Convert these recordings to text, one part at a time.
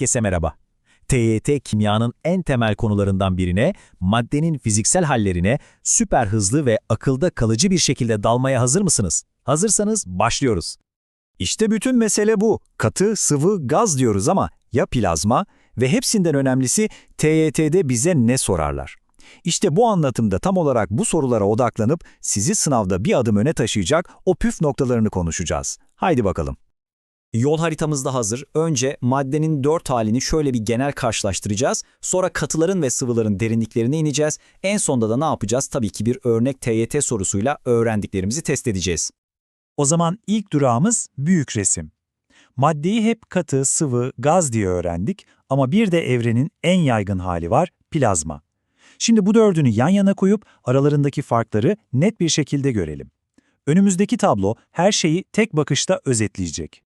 Herkese merhaba. TYT kimyanın en temel konularından birine, maddenin fiziksel hallerine süper hızlı ve akılda kalıcı bir şekilde dalmaya hazır mısınız? Hazırsanız başlıyoruz. İşte bütün mesele bu. Katı, sıvı, gaz diyoruz ama ya plazma ve hepsinden önemlisi TYT'de bize ne sorarlar? İşte bu anlatımda tam olarak bu sorulara odaklanıp sizi sınavda bir adım öne taşıyacak o püf noktalarını konuşacağız. Haydi bakalım. Yol haritamız da hazır. Önce maddenin dört halini şöyle bir genel karşılaştıracağız. Sonra katıların ve sıvıların derinliklerine ineceğiz. En sonda da ne yapacağız? Tabii ki bir örnek TYT sorusuyla öğrendiklerimizi test edeceğiz. O zaman ilk durağımız büyük resim. Maddeyi hep katı, sıvı, gaz diye öğrendik ama bir de evrenin en yaygın hali var, plazma. Şimdi bu dördünü yan yana koyup aralarındaki farkları net bir şekilde görelim. Önümüzdeki tablo her şeyi tek bakışta özetleyecek.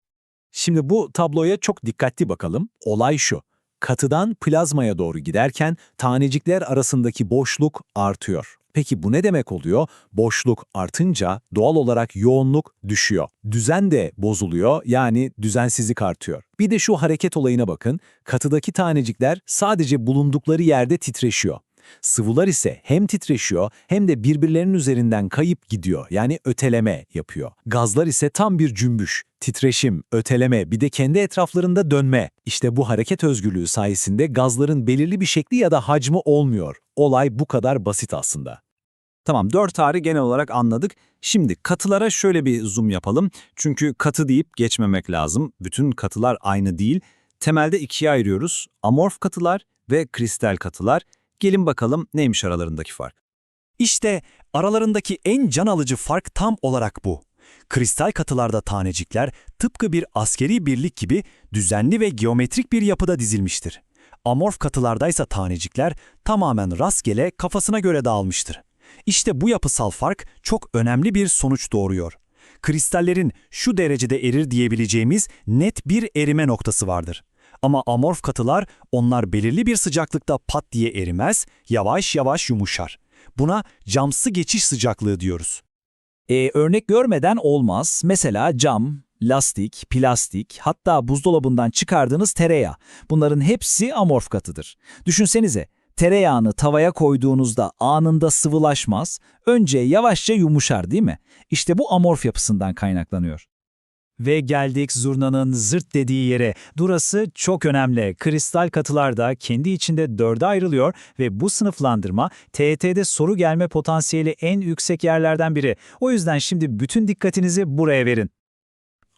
Şimdi bu tabloya çok dikkatli bakalım. Olay şu. Katıdan plazmaya doğru giderken tanecikler arasındaki boşluk artıyor. Peki bu ne demek oluyor? Boşluk artınca doğal olarak yoğunluk düşüyor. Düzen de bozuluyor yani düzensizlik artıyor. Bir de şu hareket olayına bakın. Katıdaki tanecikler sadece bulundukları yerde titreşiyor. Sıvılar ise hem titreşiyor hem de birbirlerinin üzerinden kayıp gidiyor yani öteleme yapıyor. Gazlar ise tam bir cümbüş, titreşim, öteleme bir de kendi etraflarında dönme. İşte bu hareket özgürlüğü sayesinde gazların belirli bir şekli ya da hacmi olmuyor. Olay bu kadar basit aslında. Tamam dört ağrı genel olarak anladık. Şimdi katılara şöyle bir zoom yapalım. Çünkü katı deyip geçmemek lazım. Bütün katılar aynı değil. Temelde ikiye ayırıyoruz. Amorf katılar ve kristal katılar. Gelin bakalım neymiş aralarındaki fark. İşte aralarındaki en can alıcı fark tam olarak bu. Kristal katılarda tanecikler tıpkı bir askeri birlik gibi düzenli ve geometrik bir yapıda dizilmiştir. Amorf katılardaysa tanecikler tamamen rastgele kafasına göre dağılmıştır. İşte bu yapısal fark çok önemli bir sonuç doğuruyor. Kristallerin şu derecede erir diyebileceğimiz net bir erime noktası vardır. Ama amorf katılar onlar belirli bir sıcaklıkta pat diye erimez, yavaş yavaş yumuşar. Buna camsı geçiş sıcaklığı diyoruz. E, örnek görmeden olmaz. Mesela cam, lastik, plastik, hatta buzdolabından çıkardığınız tereyağı. Bunların hepsi amorf katıdır. Düşünsenize, tereyağını tavaya koyduğunuzda anında sıvılaşmaz, önce yavaşça yumuşar değil mi? İşte bu amorf yapısından kaynaklanıyor. Ve geldik zurnanın zırt dediği yere. Burası çok önemli. Kristal katılar da kendi içinde dörde ayrılıyor ve bu sınıflandırma TET'de soru gelme potansiyeli en yüksek yerlerden biri. O yüzden şimdi bütün dikkatinizi buraya verin.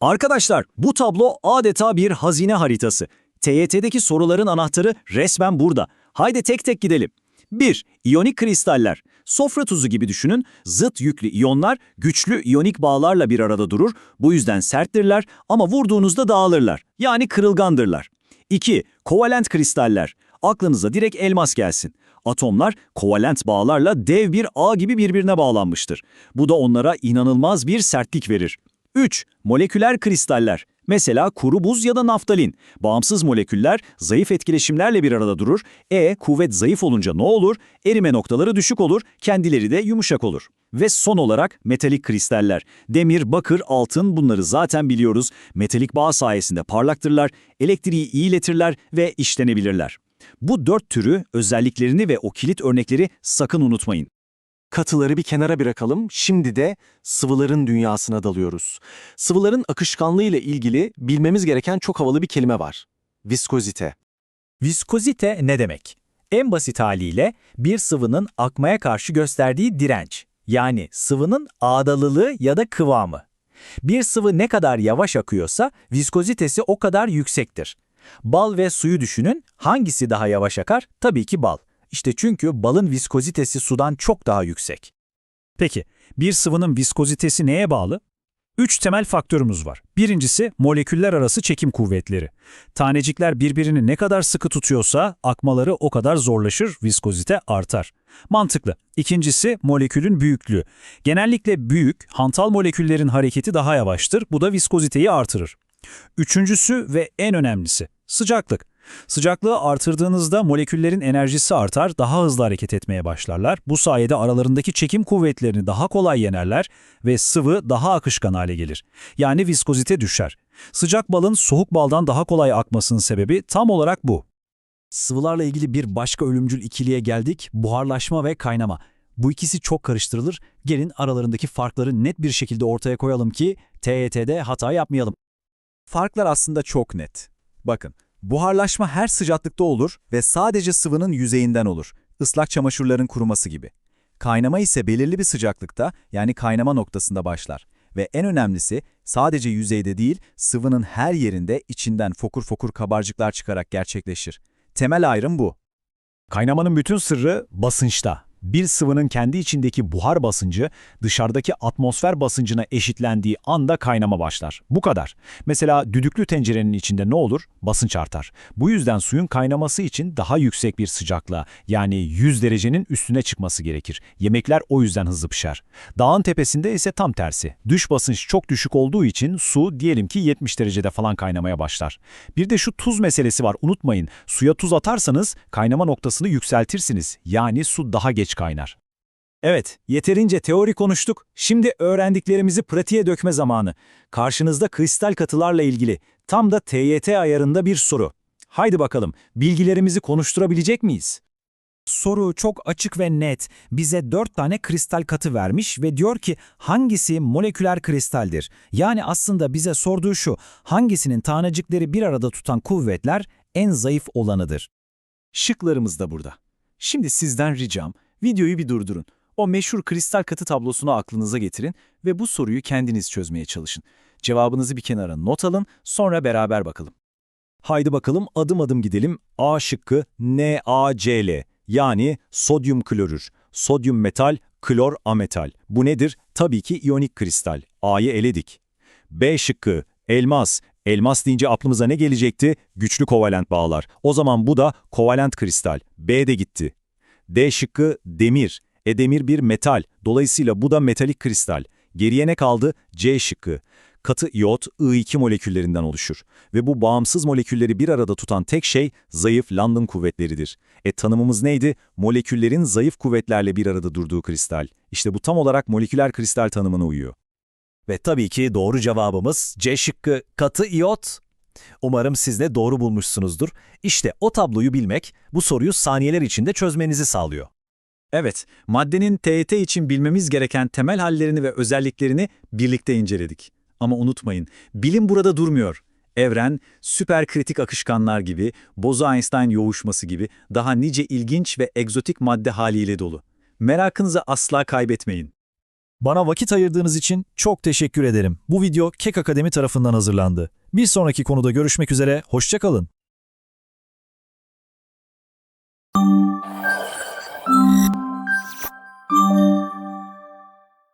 Arkadaşlar bu tablo adeta bir hazine haritası. TYT'deki soruların anahtarı resmen burada. Haydi tek tek gidelim. 1. İyonik kristaller. Sofra tuzu gibi düşünün, zıt yüklü iyonlar güçlü iyonik bağlarla bir arada durur, bu yüzden serttirler ama vurduğunuzda dağılırlar, yani kırılgandırlar. 2. Kovalent kristaller. Aklınıza direkt elmas gelsin. Atomlar kovalent bağlarla dev bir ağ gibi birbirine bağlanmıştır. Bu da onlara inanılmaz bir sertlik verir. 3. Moleküler kristaller. Mesela kuru buz ya da naftalin. Bağımsız moleküller zayıf etkileşimlerle bir arada durur. E, kuvvet zayıf olunca ne olur? Erime noktaları düşük olur, kendileri de yumuşak olur. Ve son olarak metalik kristaller. Demir, bakır, altın bunları zaten biliyoruz. Metalik bağ sayesinde parlaktırlar, elektriği iyi iletirler ve işlenebilirler. Bu dört türü, özelliklerini ve o kilit örnekleri sakın unutmayın. Katıları bir kenara bırakalım, şimdi de sıvıların dünyasına dalıyoruz. Sıvıların akışkanlığı ile ilgili bilmemiz gereken çok havalı bir kelime var. Viskozite. Viskozite ne demek? En basit haliyle bir sıvının akmaya karşı gösterdiği direnç. Yani sıvının ağdalılığı ya da kıvamı. Bir sıvı ne kadar yavaş akıyorsa viskozitesi o kadar yüksektir. Bal ve suyu düşünün, hangisi daha yavaş akar? Tabii ki bal. İşte çünkü balın viskozitesi sudan çok daha yüksek. Peki, bir sıvının viskozitesi neye bağlı? Üç temel faktörümüz var. Birincisi moleküller arası çekim kuvvetleri. Tanecikler birbirini ne kadar sıkı tutuyorsa akmaları o kadar zorlaşır, viskozite artar. Mantıklı. İkincisi molekülün büyüklüğü. Genellikle büyük, hantal moleküllerin hareketi daha yavaştır, bu da viskoziteyi artırır. Üçüncüsü ve en önemlisi sıcaklık. Sıcaklığı artırdığınızda moleküllerin enerjisi artar, daha hızlı hareket etmeye başlarlar. Bu sayede aralarındaki çekim kuvvetlerini daha kolay yenerler ve sıvı daha akışkan hale gelir. Yani viskozite düşer. Sıcak balın soğuk baldan daha kolay akmasının sebebi tam olarak bu. Sıvılarla ilgili bir başka ölümcül ikiliye geldik, buharlaşma ve kaynama. Bu ikisi çok karıştırılır, gelin aralarındaki farkları net bir şekilde ortaya koyalım ki TET'de hata yapmayalım. Farklar aslında çok net. Bakın, buharlaşma her sıcaklıkta olur ve sadece sıvının yüzeyinden olur. Islak çamaşırların kuruması gibi. Kaynama ise belirli bir sıcaklıkta yani kaynama noktasında başlar. Ve en önemlisi sadece yüzeyde değil sıvının her yerinde içinden fokur fokur kabarcıklar çıkarak gerçekleşir. Temel ayrım bu. Kaynamanın bütün sırrı basınçta. Bir sıvının kendi içindeki buhar basıncı dışarıdaki atmosfer basıncına eşitlendiği anda kaynama başlar. Bu kadar. Mesela düdüklü tencerenin içinde ne olur? Basınç artar. Bu yüzden suyun kaynaması için daha yüksek bir sıcaklığa yani 100 derecenin üstüne çıkması gerekir. Yemekler o yüzden hızlı pişer. Dağın tepesinde ise tam tersi. Düş basınç çok düşük olduğu için su diyelim ki 70 derecede falan kaynamaya başlar. Bir de şu tuz meselesi var unutmayın. Suya tuz atarsanız kaynama noktasını yükseltirsiniz. Yani su daha geç kaynar. Evet, yeterince teori konuştuk. Şimdi öğrendiklerimizi pratiğe dökme zamanı. Karşınızda kristal katılarla ilgili tam da TYT ayarında bir soru. Haydi bakalım, bilgilerimizi konuşturabilecek miyiz? Soru çok açık ve net. Bize dört tane kristal katı vermiş ve diyor ki hangisi moleküler kristaldir? Yani aslında bize sorduğu şu, hangisinin tanecikleri bir arada tutan kuvvetler en zayıf olanıdır? Şıklarımız da burada. Şimdi sizden ricam, videoyu bir durdurun. O meşhur kristal katı tablosunu aklınıza getirin ve bu soruyu kendiniz çözmeye çalışın. Cevabınızı bir kenara not alın, sonra beraber bakalım. Haydi bakalım adım adım gidelim. A şıkkı NaCl yani sodyum klorür. Sodyum metal, klor ametal. Bu nedir? Tabii ki iyonik kristal. A'yı eledik. B şıkkı elmas. Elmas deyince aklımıza ne gelecekti? Güçlü kovalent bağlar. O zaman bu da kovalent kristal. B de gitti. D şıkkı demir. E demir bir metal. Dolayısıyla bu da metalik kristal. Geriye ne kaldı? C şıkkı. Katı iyot I2 moleküllerinden oluşur. Ve bu bağımsız molekülleri bir arada tutan tek şey zayıf London kuvvetleridir. E tanımımız neydi? Moleküllerin zayıf kuvvetlerle bir arada durduğu kristal. İşte bu tam olarak moleküler kristal tanımına uyuyor. Ve tabii ki doğru cevabımız C şıkkı katı iyot. Umarım siz de doğru bulmuşsunuzdur. İşte o tabloyu bilmek bu soruyu saniyeler içinde çözmenizi sağlıyor. Evet, maddenin TET için bilmemiz gereken temel hallerini ve özelliklerini birlikte inceledik. Ama unutmayın, bilim burada durmuyor. Evren, süperkritik akışkanlar gibi, Bose-Einstein yoğuşması gibi daha nice ilginç ve egzotik madde haliyle dolu. Merakınızı asla kaybetmeyin. Bana vakit ayırdığınız için çok teşekkür ederim. Bu video Kek Akademi tarafından hazırlandı. Bir sonraki konuda görüşmek üzere, hoşçakalın.